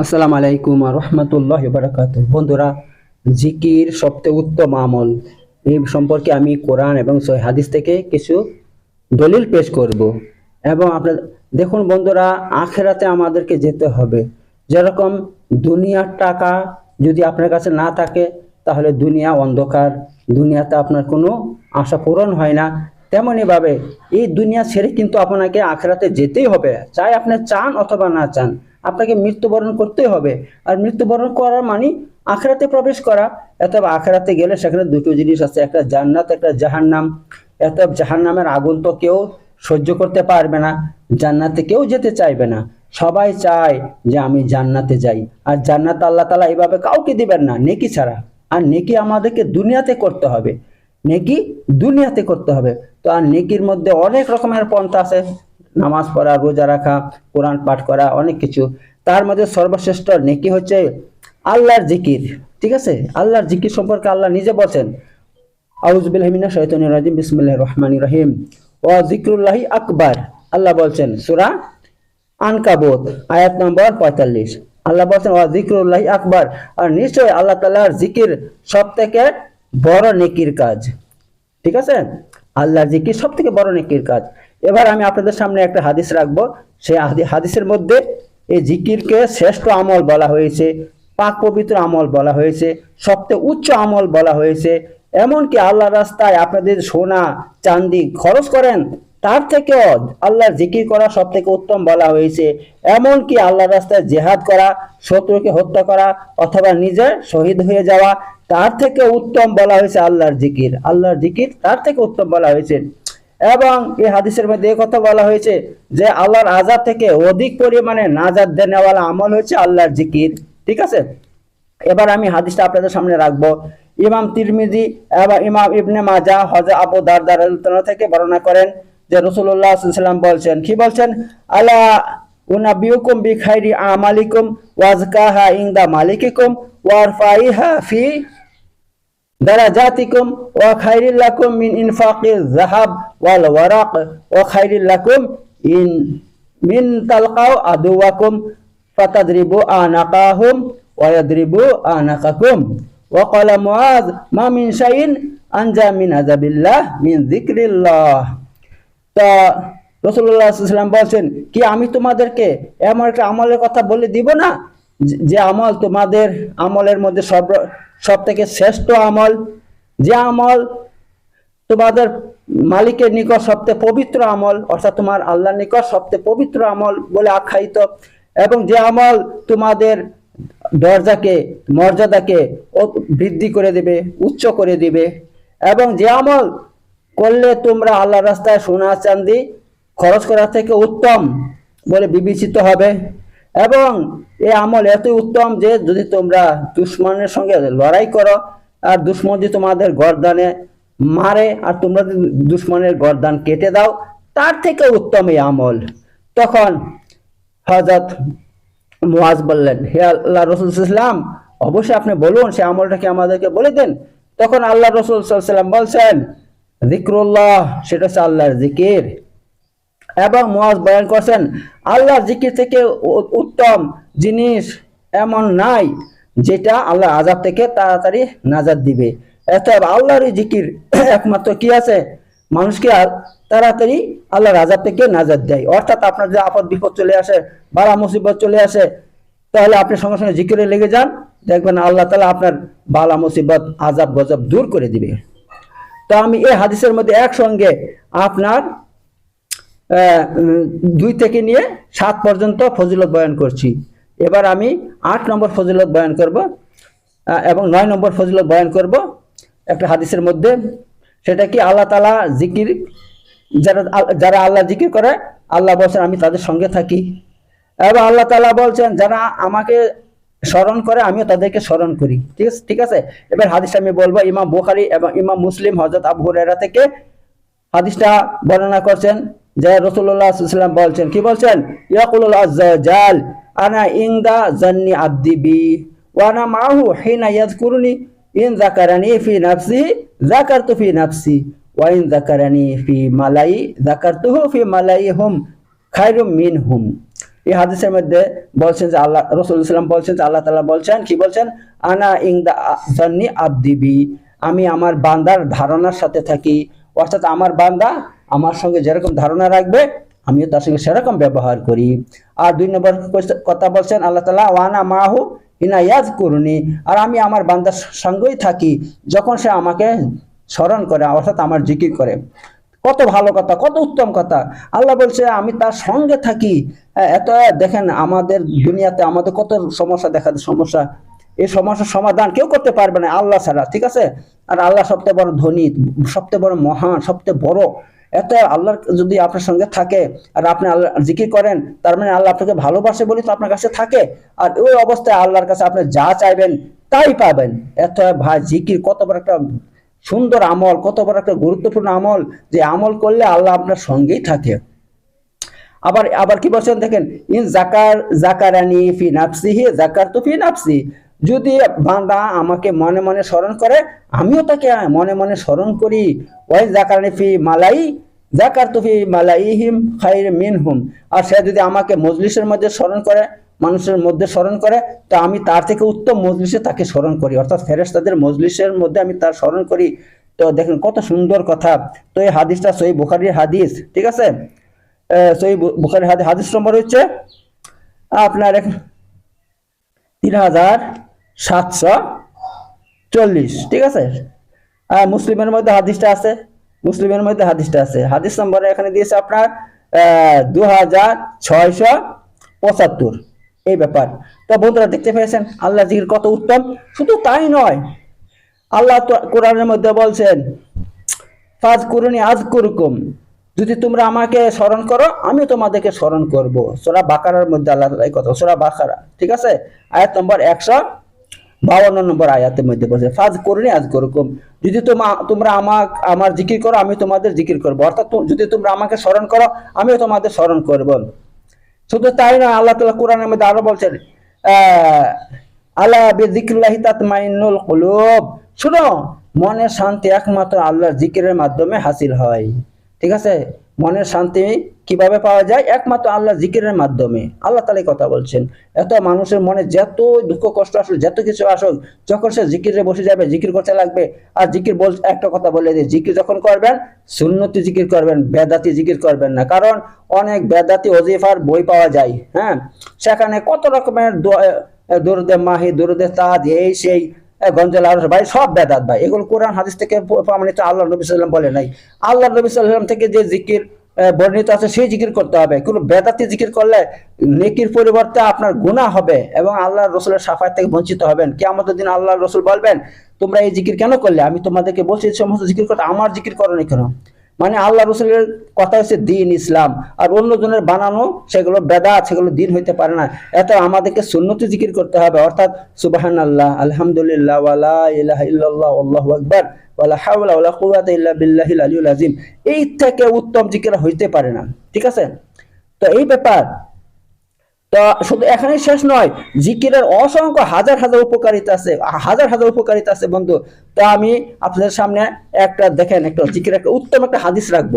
আসসালামু আলাইকুম রহমতুল্লাহ বারাকাত বন্ধুরা, জিকির সবচেয়ে উত্তম আমল। এই সম্পর্কে আমি কোরআন এবং সহি হাদিস থেকে কিছু দলিল পেশ করব। এবং আপনার, দেখুন বন্ধুরা, আখেরাতে আমাদেরকে যেতে হবে। যেরকম দুনিয়ার টাকা যদি আপনার কাছে না থাকে, তাহলে দুনিয়া অন্ধকার। দুনিয়াতে আপনার কোনো আশা পূরণ হয় না। তেমনইভাবে এই দুনিয়া ছেড়ে কিন্তু আপনাকে আখেরাতে যেতেই হবে। চাই আপনি চান অথবা না চান। আপনাকে মৃত্যুবরণ করতেই হবে। আর মৃত্যুবরণ করার মানে আখড়াতে প্রবেশ করা। অথবা আখড়াতে গেলে সেখানে দুটো জিনিস আছে, একটা জান্নাত, একটা জাহান্নাম। এত জাহান্নামের আগুন তো কেউ সহ্য করতে পারবে না, জান্নাতে কেউ যেতে চাইবে না। সবাই চায় যে আমি জান্নাতে যাই। আর জান্নাত আল্লাহ তালা এইভাবে কাউকে দিবেন না, নেকি ছাড়া। আর নেকি আমাদেরকে দুনিয়াতে করতে হবে। নেকি দুনিয়াতে করতে হবে। তো আর নেকির মধ্যে অনেক রকমের পন্থা আছে। নামাজ পড়া, রোজা রাখা, কোরআন পাঠ করা, অনেক কিছু। তার মধ্যে সর্বশ্রেষ্ঠ নেকি হচ্ছে আল্লাহর জিকির, ঠিক আছে? আল্লাহর জিকির সম্পর্কে আল্লাহ নিজে বলছেন। আউজবিল্লাহিমিনা শৈতনির রাজিম বিসমুল্লাহ রহমান রহিম। ও জিক্রুল্লাহি আকবার, আল্লাহ বলছেন, সুরা আনকাবুত, আয়াত নম্বর পঁয়তাল্লিশ। আল্লাহ বলছেন ও জিক্রুল্লাহি আকবার, আর নিশ্চয় আল্লাহ তাল্লাহর জিকির সব থেকে বড় নেকির কাজ, ঠিক আছে? আল্লাহর জিকির সব থেকে বড় নেকির কাজ। এবার আমি আপনাদের সামনে একটা হাদিস রাখব। সেই হাদিসের মধ্যে এই জিকিরকে শ্রেষ্ঠ আমল বলা হয়েছে, পাক পবিত্র আমল বলা হয়েছে, সবচেয়ে উচ্চ আমল বলা হয়েছে। এমনকি আল্লাহ রাস্তায় আপনাদের সোনা চান্দি খরচ করেন, তার থেকেও আল্লাহর জিকির করা সব থেকে উত্তম বলা হয়েছে। এমনকি আল্লাহর রাস্তায় জেহাদ করা, শত্রুকে হত্যা করা, অথবা নিজে শহীদ হয়ে যাওয়া, তার থেকে উত্তম বলা হয়েছে আল্লাহর জিকির। আল্লাহর জিকির তার থেকে উত্তম বলা হয়েছে। এবং এই হাদিসের মধ্যে কথা বলা হয়েছে যে আল্লাহর আজাদ থেকে অধিক পরিমাণে নাজাদ দেনেওয়ালা আমল হচ্ছে আল্লাহর জিকির। ঠিক আছে? এবার আমি হাদিসটা আপনাদের সামনে রাখব। ইমাম তিরমিজি এবং ইমাম ইবনে মাজা হজরত আবু দারদার থেকে বর্ণনা করেন যে রসুল্লাহ সাল্লাম বলছেন, কি বলছেন? আলা উনাবিউকুম বি খাইরি আমালিকুম ওয়াজকাহা ইনদা মালিকিকুম ওয়ারফাইহা ফি দারাজাতিকুম ওয়া খাইরিল লাকুম মিন ইনফাকিল যাহাব ওয়াল ওয়ারাক ওয়া খাইরিল লাকুম ইন মিন তালকাও আদুওয়াকুম, ফাতাদরিবু আনাকাহুম ওয়া ইয়াদরিবু আনাকাকুম। ওয়া ক্বালা মুআয, মা মিন শাইইন আনজা মিন আযাবিল্লাহ মিন যিকরিল্লাহ। তা রসুল্লাহ বলছেন, কি আমি তোমাদেরকে এমন একটা আমলের কথা বলে দিব না? যে- আমল তোমাদের আমলের মধ্যে সব সব থেকে শ্রেষ্ঠ আমল, যে আমল তোমাদের মালিকের নিকট সবচেয়ে পবিত্র আমল, অর্থাৎ তোমার আল্লাহর নিকট সবচেয়ে পবিত্র আমল বলে আখ্যায়িত, এবং যে আমল তোমাদের দরজাকে, মর্যাদাকে বৃদ্ধি করে দেবে, উচ্চ করে দিবে, এবং যে আমল করলে তোমরা আল্লাহ রাস্তায় সোনা চান্দি খরচ করা থেকে উত্তম বলে বিবেচিত হবে। এবং এই আমল এতই উত্তম যে যদি তোমরা দুশ্মনের সঙ্গে লড়াই করো, আর দুশ্মন যদি তোমাদের গরদানে মারে, আর তোমরা যদি দুশ্মনের গরদান কেটে দাও, তার থেকে উত্তম এই আমল। তখন হজরত মুয়াজ বললেন, হে আল্লাহ রসুল সাল্লাম অবশ্যই আপনি বলুন সে আমলটাকে আমাদেরকে বলে দেন? তখন আল্লাহ রসুল সাল্লাম বলছেন জিক্রুল্লাহ সেটা হচ্ছে আল্লাহর জিকির এবং মুয়াজ বয়ান করছেন আল্লাহ জিকির থেকে উত্তম জিনিস এমন নাই যেটা আল্লাহ আজাব থেকে তাড়াতাড়ি নাজাদ দিবে। অতএব আল্লাহর জিকির একমাত্র কি আছে? মানুষকে তাড়াতাড়ি আল্লাহর আজাব থেকে নাজাদ দেয়। অর্থাৎ আপনার যে আপদ বিপদ চলে আসে, বালা মুসিবত চলে আসে, তাহলে আপনি সঙ্গে সঙ্গে জিকিরে লেগে যান। দেখবেন আল্লাহ তালা আপনার বালা মুসিবত আজাব গজব দূর করে দিবে। তো আমি এই হাদিসের মধ্যে একসঙ্গে আপনার দুই থেকে নিয়ে সাত পর্যন্ত ফজিলত বয়ান করছি। এবার আমি আট নম্বর ফজিলত বয়ান করব এবং নয় নম্বর ফজিলত বয়ান করব একটা হাদিসের মধ্যে। সেটা কি আল্লাহ তালা জিকির, যারা যারা আল্লাহ জিকির করে, আল্লাহ বলছেন, আমি তাদের সঙ্গে থাকি। এবং আল্লাহ তালা বলছেন, যারা আমাকে স্মরণ করে, আমিও তাদেরকে স্মরণ করি। ঠিক আছে ঠিক আছে? এবার হাদিস আমি বলব, ইমাম বুখারি এবং ইমাম মুসলিম হজরত আবু থেকে হাদিসটা বর্ণনা করছেন। যে রসুল্লাহ সাল্লাম বলছেন, কি বলছেন? ইয়াকুল জাল, আনা ইংদা জান্নি আব্দি বি ওয়ানা মাহু হিনা ইয়াজকুরুনি ইন যাকারানি ফি নাফসি, যাকারতু ফি নাফসি, ওয়া ইন যাকারানি ফি মালাই, যাকারতুহু ফি মালাই মালাইহুম, খায়রুম মিনহুম। এই হাদিসের মধ্যে বলছেন যে আল্লাহ রসুল ইসলাম বলছেন যে আল্লাহ তাআলা বলছেন, কি বলছেন? আনা ইং দা জান্নি আবদিবি আমি আমার বান্দার ধারণার সাথে থাকি, অর্থাৎ আমার বান্দা আমার সঙ্গে যেরকম ধারণা রাখবে আমিও তার সঙ্গে সেরকম ব্যবহার করি। আর দুই নম্বর কথা বলছেন আল্লাহ তালা ওয়ানা মাহু ইনা ইয়াজ করুনি আর আমি আমার বান্দার সঙ্গেই থাকি যখন সে আমাকে স্মরণ করে অর্থাৎ আমার জিকির করে। কত ভালো কথা কত উত্তম কথা। আল্লাহ বলছে আমি তার সঙ্গে থাকি। হ্যাঁ, এত দেখেন আমাদের দুনিয়াতে আমাদের কত সমস্যা দেখা সমস্যা। এই সমস্যার সমাধান কেউ করতে পারবে না আল্লাহ ছাড়া ঠিক আছে? আর আল্লাহ সবচেয়ে বড় ধনী সবচেয়ে বড় মহান সবচেয়ে বড় এত আল্লাহর যদি আপনার সঙ্গে থাকে আর আপনি আল্লাহ জিকির করেন, তার মানে আল্লাহ আপনাকে ভালোবাসে বলে তো আপনার কাছে থাকে। আর ওই অবস্থায় আল্লাহর কাছে আপনি যা চাইবেন তাই পাবেন। এত ভাই জিকির কত বড় একটা সুন্দর আমল, কত বড় একটা গুরুত্বপূর্ণ আমল, যে আমল করলে আল্লাহ আপনার সঙ্গেই থাকে। আবার আবার কি বলছেন দেখেন? ইন জাকার, জাকারানি ফি নাফসিহি জাকার তো ফি নাফসি। যদি বান্দা আমাকে মনে মনে স্মরণ করে, আমিও তাকে মনে মনে স্মরণ করি। ওই জাকারানি ফি মালাই জাকার তো ফি মালাইহিম খাইর মিনহুম। আর সে যদি আমাকে মজলিসের মধ্যে স্মরণ করে, মানুষের মধ্যে স্মরণ করে, তো আমি তার থেকে উত্তম মজলিসে তাকে স্মরণ করি। অর্থাৎ ফেরেশতাদের মজলিসের মধ্যে আমি তার স্মরণ করি। তো দেখেন কত সুন্দর কথা। তো এই হাদিসটা সই বুখারির হাদিস, ঠিক আছে? সই বুখারির হাদিস হাদিস নম্বর হচ্ছে আপনার তিন হাজার সাতশো চল্লিশ, ঠিক আছে? আর মুসলিমের মধ্যে হাদিসটা আছে, মুসলিমের মধ্যে হাদিসটা আছে। হাদিস নম্বর এখানে দিয়েছে আপনার দু হাজার ছয়শো পঁচাত্তর। এই ব্যাপার। তো বন্ধুরা, দেখতে পেয়েছেন? আল্লাহ জিকির কত উত্তম? শুধু তাই নয়, আল্লাহ তো কোরআনের মধ্যে বলছেন ফাজ করুনি আজ করুকুম যদি তোমরা আমাকে স্মরণ করো আমি তোমাদেরকে স্মরণ করব। সোরা বাকারার মধ্যে আল্লাহ কথা সোরা বাকারা, ঠিক আছে? আয়াত নম্বর একশো বাউন্ন নম্বর আয়াতের মধ্যে বলছে ফাজ করুনি আজ করুকুম যদি তোমা তোমরা আমার আমার জিকির করো আমি তোমাদের জিকির করব। অর্থাৎ যদি তোমরা আমাকে স্মরণ করো আমিও তোমাদের স্মরণ করব। শুধু তাই না আল্লাহ তাআলা কোরআনের মধ্যে আরও বলছেন আহ, আলা বিযিকরিল্লাহি তাতমাইন্নুল কুলুব। শুনো মনের শান্তি একমাত্র আল্লাহর জিকিরের মাধ্যমে হাসিল হয়। ঠিক আছে? মনের শান্তি কীভাবে পাওয়া যায়? একমাত্র আল্লাহ জিকিরের মাধ্যমে। আল্লাহ তালাই কথা বলছেন, এত মানুষের মনে যত দুঃখ, কষ্ট আসুক, যত কিছু আসুক, যখন সে জিকিরে বসে যাবে, জিকির করতে লাগবে, আর জিকির বল, একটা কথা বলে দিই, জিকির যখন করবেন, সুন্নতি জিকির করবেন, বেদাতি জিকির করবেন না। কারণ অনেক বেদাতি অজিফার বই পাওয়া যায় হ্যাঁ? সেখানে কত রকমের দোয়া- মাহি, দরুদে তাজ এই, সেই গঞ্জল আরস ভাই, সব বেদাত ভাই। এগুলো কোরআন, হাদিস থেকে প্রমাণিত আল্লাহ নবী সাল্লাম বলে নাই। আল্লাহ নবী সাল্লাম থেকে যে জিকির বর্ণিত আছে, সেই জিকির করতে হবে। কোনো বেদাতি জিকির করলে নেকির পরিবর্তে আপনার গুণা হবে এবং আল্লাহ রসুলের সাফায় থেকে বঞ্চিত হবেন। কে আমাদের দিন আল্লাহ রসুল বলবেন, তোমরা এই জিকির কেন করলে? আমি তোমাদেরকে বলছি, এই সমস্ত জিকির করতে, আমার জিকির করো কেন? মানে আল্লাহ রসুলের কথা হচ্ছে দিন ইসলাম। আর অন্যজনের বানানো সেগুলো বেদা সেগুলো দিন হইতে পারে না। এত আমাদেরকে সুন্নতি জিকির করতে হবে। অর্থাৎ সুবাহান আল্লাহ আলহামদুলিল্লাহ ওয়ালা ইলাহা এই থেকে উত্তম জিকির হইতে পারে না। ঠিক আছে? তো এই ব্যাপার তো শুধু এখানে শেষ নয়, জিকিরের অসংখ্য হাজার হাজার উপকারিতা আছে, হাজার হাজার উপকারিতা আছে বন্ধু। তা আমি আপনাদের সামনে একটা দেখেন, একটা জিকির, একটা উত্তম একটা হাদিস রাখব।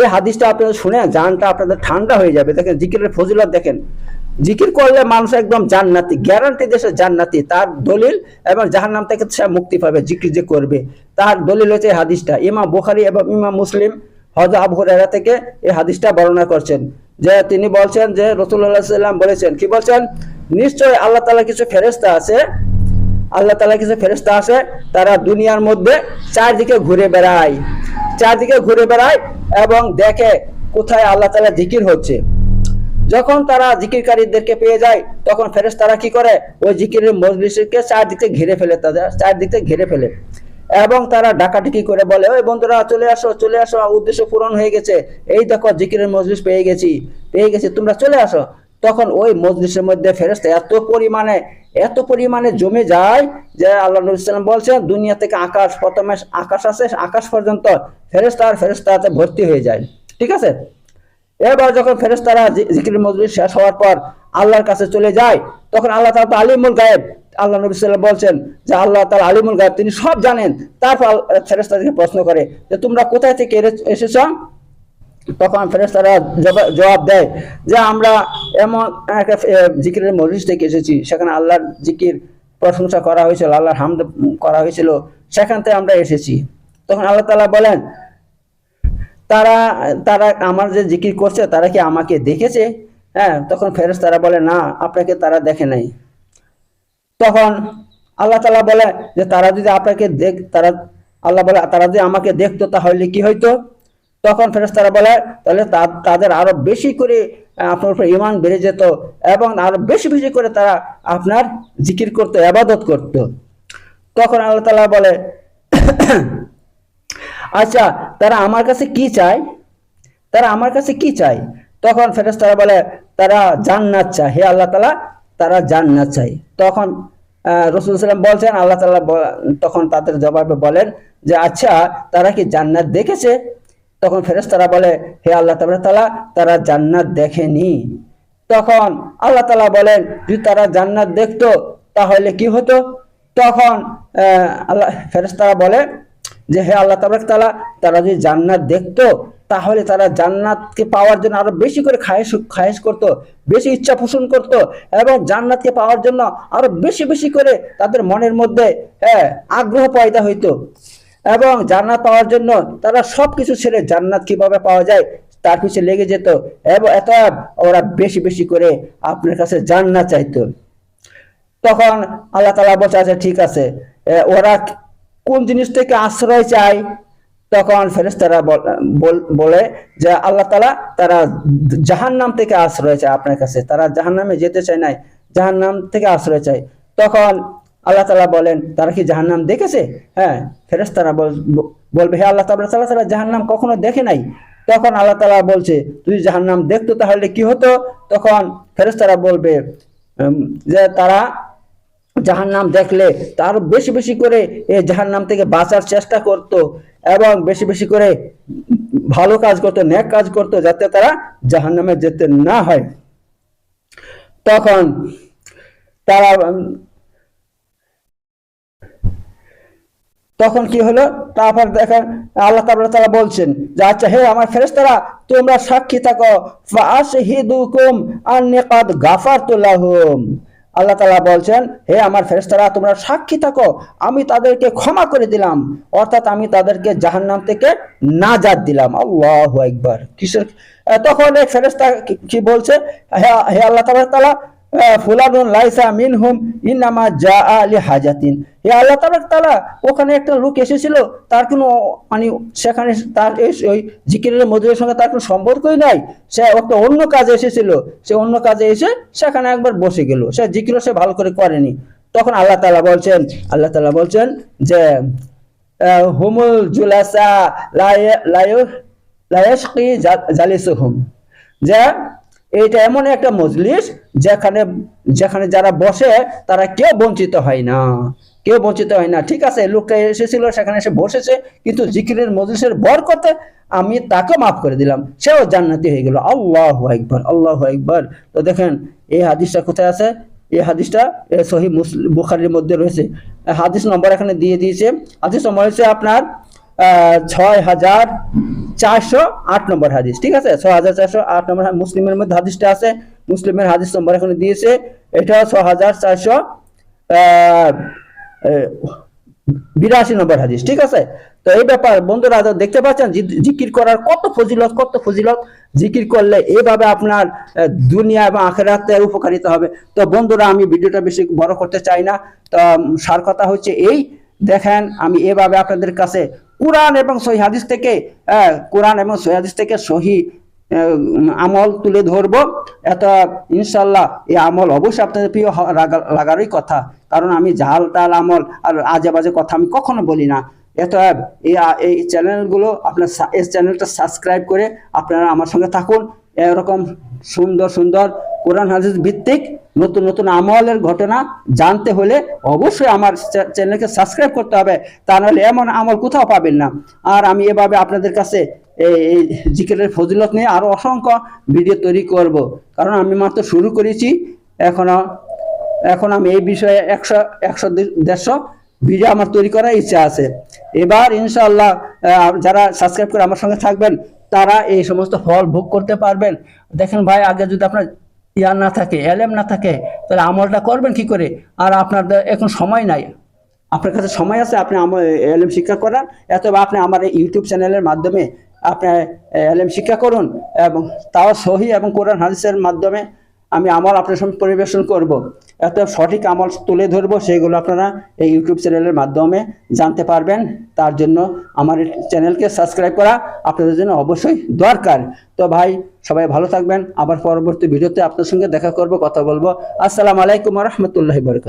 এই হাদিসটা আপনাদের শুনে জানটা আপনাদের ঠান্ডা হয়ে যাবে। দেখেন, জিকিরের ফজিলত দেখেন। জিকির করলে মানুষ একদম জান্নাতি গ্যারান্টি দেশে জান্নাতি, তার দলিল এবং যাহার নাম থেকে সে মুক্তি পাবে, জিকির যে করবে। তার দলিল হচ্ছে হাদিসটা। ইমাম বুখারী এবং ইমাম মুসলিম হজ আবু হুরায়রা থেকে এই হাদিসটা বর্ণনা করছেন। যে তিনি বলছেন যে রসুল্লাহ সাল্লাম বলেছেন, কি বলছেন? নিশ্চয় আল্লাহ তালা কিছু ফেরেস্তা আছে, আল্লাহ তালা কিছু ফেরেস্তা আছে, তারা দুনিয়ার মধ্যে চারদিকে ঘুরে বেড়ায়, চারদিকে ঘুরে বেড়ায় এবং দেখে কোথায় আল্লাহ তালা জিকির হচ্ছে। যখন তারা জিকিরকারীদেরকে পেয়ে যায়, তখন ফেরেস তারা কি করে? ওই জিকিরের মজলিসকে চারদিকে ঘিরে ফেলে, তাদের চারদিকে ঘিরে ফেলে। এবং তারা ডাকাডাকি করে বলে, ওই বন্ধুরা, চলে আসো চলে আসো উদ্দেশ্য পূরণ হয়ে গেছে। এই দেখো, জিকিরের মজলিস পেয়ে গেছি পেয়ে গেছি, তোমরা চলে আসো। তখন ওই মজলিসের মধ্যে ফেরেস্তা এত পরিমাণে এত পরিমাণে জমে যায় যে আল্লাহ নবী বলছেন, দুনিয়া থেকে আকাশ, প্রথমে আকাশ আছে আকাশ পর্যন্ত ফেরেস্তা আর ফেরেস্তাতে ভর্তি হয়ে যায়। ঠিক আছে? এবার যখন ফেরেস্তারা জিকির মজলিস শেষ হওয়ার পর আল্লাহর কাছে চলে যায়, তখন আল্লাহ তালা আলিমুল গায়েব। আল্লাহ নবী সাল্লাম বলছেন যে, আল্লাহ তালা আলিমুল গায়েব, তিনি সব জানেন। তারপর ফেরেস্তাদেরকে প্রশ্ন করে যে, তোমরা কোথায় থেকে এসেছ? তখন ফেরেস্তারা জবা- জবাব দেয় যে, আমরা এমন একটা জিকিরের মজলিস থেকে এসেছি। সেখানে আল্লাহর জিকির প্রশংসা করা হয়েছিল, আল্লাহর হামদ করা হয়েছিল। সেখান থেকে আমরা এসেছি। তখন আল্লাহ তালা বলেন তারা তারা আমার যে জিকির করছে, তারা কি আমাকে দেখেছে? হ্যাঁ তখন ফেরেস তারা বলে, না, আপনাকে তারা দেখে নাই। তখন আল্লাহ তালা বলে যে, তারা যদি আপনাকে দেখ, তারা, আল্লাহ বলে, তারা যদি আমাকে দেখতো, তাহলে কি হইতো? তখন ফেরেশতারা বলে, তাহলে তাদের আরও বেশি করে আপনার উপর ইমান বেড়ে যেত এবং আরও বেশি বেশি করে তারা আপনার জিকির করতো আবাদত করতো। তখন আল্লাহ তালা বলে আচ্ছা তারা আমার কাছে কি চায়? তারা আমার কাছে কি চায়? তখন ফেরেশতারা বলে, তারা জান্নাত চায়। হে আল্লাহ তালা তারা জান্নাত চায়। তখন রসুল সাল্লাম বলছেন, আল্লাহ তালা তখন তাদের জবাবে বলেন যে আচ্ছা তারা কি জান্নাত দেখেছে? তখন ফেরেস তারা বলে, হে আল্লাহ তালা তারা জান্নাত দেখেনি। তখন আল্লাহ তালা বলেন, যদি তারা জান্নাত দেখতো, তাহলে কি হতো? তখন আল্লাহ, ফেরেশতারা বলে যে হে আল্লাহ তাবারক তাআলা, তারা যদি জান্নাত দেখতো, তাহলে তারা জান্নাতকে পাওয়ার জন্য আরও বেশি করে খায়েশ খায়েশ করতো, বেশি ইচ্ছা পোষণ করতো এবং জান্নাতকে পাওয়ার জন্য আরও বেশি বেশি করে তাদের মনের মধ্যে হ্যাঁ আগ্রহ পয়দা হইতো। এবং জান্নাত পাওয়ার জন্য তারা সব কিছু ছেড়ে জান্নাত কীভাবে পাওয়া যায়, তার পিছনে লেগে যেত এবং এত ওরা বেশি বেশি করে আপনার কাছে জান্নাত চাইতো। তখন আল্লাহ তালা বলছে আচ্ছা ঠিক আছে। ওরা কোন জিনিস থেকে আশ্রয় চায়, তখন ফেরেশতারা বল- যে আল্লাহ তালা তারা জাহান নাম থেকে আশ্রয় চায় আপনার কাছে। তারা জাহান নামে যেতে চায় নাই জাহান নাম থেকে আশ্রয় চায়। তখন আল্লাহ তালা বলেন, তারা কি জাহান নাম দেখেছে? হ্যাঁ ফেরেশতারা বল- বলবে, হে আল্লাহ তালা তালা তারা জাহান নাম কখনো দেখে নাই। তখন আল্লাহ তালা বলছে তুই জাহান নাম দেখতো তাহলে কি হতো? তখন ফেরেশতারা বলবে যে তারা জাহান নাম দেখলে তার বেশি বেশি করে এই জাহান নাম থেকে বাঁচার চেষ্টা করত এবং বেশি বেশি করে ভালো কাজ করতো, ন্যাক কাজ করতো যাতে তারা জাহান নামে যেতে না হয়। তখন তারা, তখন কি হলো? তারপর দেখেন আল্লাহ তাআলা তারা বলছেন যে আচ্ছা হে আমার ফেরেশতারা, তোমরা সাক্ষী থাকো। ফাআশহিদুকুম আন্নী কাদ গাফারতু লাহুম। আল্লাহ তালা বলছেন, হে আমার ফেরেস্তারা তোমরা সাক্ষী থাকো, আমি তাদেরকে ক্ষমা করে দিলাম। অর্থাৎ আমি তাদেরকে জাহান্নাম থেকে নাজাদ দিলাম। আল্লাহ একবার কিসের তখন এই ফেরেস্তা কি- বলছে, হে হে আল্লাহ তালা ফুলানুন লাইসা মিনহুম ইন্নামা জা আলি হাজাতিন হে আল্লাহ তাবারক তাআলা, ওখানে একটা লোক এসেছিল, তার কোনো মানে সেখানে তার ওই জিকিরের মজুরের সঙ্গে তার কোনো সম্পর্কই নাই। সে একটা অন্য কাজে এসেছিল, সে অন্য কাজে এসে সেখানে একবার বসে গেল। সে জিকিরও সে ভালো করে করেনি। তখন আল্লাহ তালা বলছেন, আল্লাহ তালা বলছেন যে হুমুল জুলাসা লায়- লায়- লায়াশকি জা- জালিসুহুম। যে এটা এমন একটা মজলিস যেখানে যেখানে যারা বসে, তারা কেউ বঞ্চিত হয় না। কেউ বঞ্চিত হয় না। ঠিক আছে, লোকটা এসেছিল, সেখানে এসে বসেছে, কিন্তু জিকিরের মজলিসের বর বরকতে আমি তাকে মাফ করে দিলাম। সেও জান্নাতি হয়ে গেল। আল্লাহ একবার আল্লাহ একবার তো দেখেন, এই হাদিসটা কোথায় আছে? এই হাদিসটা সহি মুসলিম বুখারির মধ্যে রয়েছে। হাদিস নম্বর এখানে দিয়ে দিয়েছে। হাদিস নম্বর হচ্ছে আপনার ছয় হাজার চারশো আট নম্বর হাদিস, ঠিক আছে? ছয় হাজার চারশো আট নম্বর মুসলিমের মধ্যে হাদিসটা আছে, মুসলিমের হাদিস নম্বর এখানে দিয়েছে। এটা ছয় হাজার চারশো বিরাশি নম্বর হাদিস, ঠিক আছে? তো এই ব্যাপার, বন্ধুরা দেখতে পাচ্ছেন জিকির করার কত ফজিলত কত ফজিলত। জিকির করলে এইভাবে আপনার দুনিয়া এবং আখেরাতের উপকারিতা হবে। তো বন্ধুরা, আমি ভিডিওটা বেশি বড় করতে চাই না। তো, সার কথা হচ্ছে এই, দেখেন, আমি এভাবে আপনাদের কাছে কোরআন এবং সহি হাদিস থেকে কোরআন এবং সহি হাদিস থেকে সহি আমল তুলে ধরবো। এত ইনশাল্লাহ এই আমল অবশ্যই আপনাদের প্রিয় লাগারই কথা। কারণ আমি জাল টাল আমল আর আজে বাজে কথা আমি কখনো বলি না। এত এই চ্যানেলগুলো আপনার এই চ্যানেলটা সাবস্ক্রাইব করে আপনারা আমার সঙ্গে থাকুন। এরকম সুন্দর সুন্দর কোরআন হাদিস ভিত্তিক নতুন নতুন আমলের ঘটনা জানতে হলে অবশ্যই আমার চ্যানেলকে সাবস্ক্রাইব করতে হবে। তা নাহলে এমন আমল কোথাও পাবেন না। আর আমি এভাবে আপনাদের কাছে এই জিকিরের ফজিলত নিয়ে আরও অসংখ্য ভিডিও তৈরি করব। কারণ আমি মাত্র শুরু করেছি। এখনও এখন আমি এই বিষয়ে একশো একশো দেড়শো ভিডিও আমার তৈরি করার ইচ্ছা আছে। এবার ইনশাল্লাহ যারা সাবস্ক্রাইব করে আমার সঙ্গে থাকবেন, তারা এই সমস্ত ফল ভোগ করতে পারবেন। দেখেন ভাই, আগে যদি আপনার ইয়া না থাকে, এলেম না থাকে, তাহলে আমলটা করবেন কি করে? আর আপনার এখন সময় নাই। আপনার কাছে সময় আছে, আপনি আমার এলএম শিক্ষা করান, অথবা আপনি আমার ইউটিউব চ্যানেলের মাধ্যমে আপনি এলএম শিক্ষা করুন, এবং তাও সহি এবং কোরআন, হাদিসের মাধ্যমে আমি আমল আপনার সামনে পরিবেশন করব। এত সঠিক আমল তুলে ধরব, সেগুলো আপনারা এই ইউটিউব চ্যানেলের মাধ্যমে জানতে পারবেন। তার জন্য আমার চ্যানেলকে সাবস্ক্রাইব করা আপনাদের জন্য অবশ্যই দরকার। তো ভাই, সবাই ভালো থাকবেন। আবার পরবর্তী ভিডিওতে আপনার সঙ্গে দেখা করব, কথা বলব। আসসালামু আলাইকুম রহমতুল্লাহ বরকাত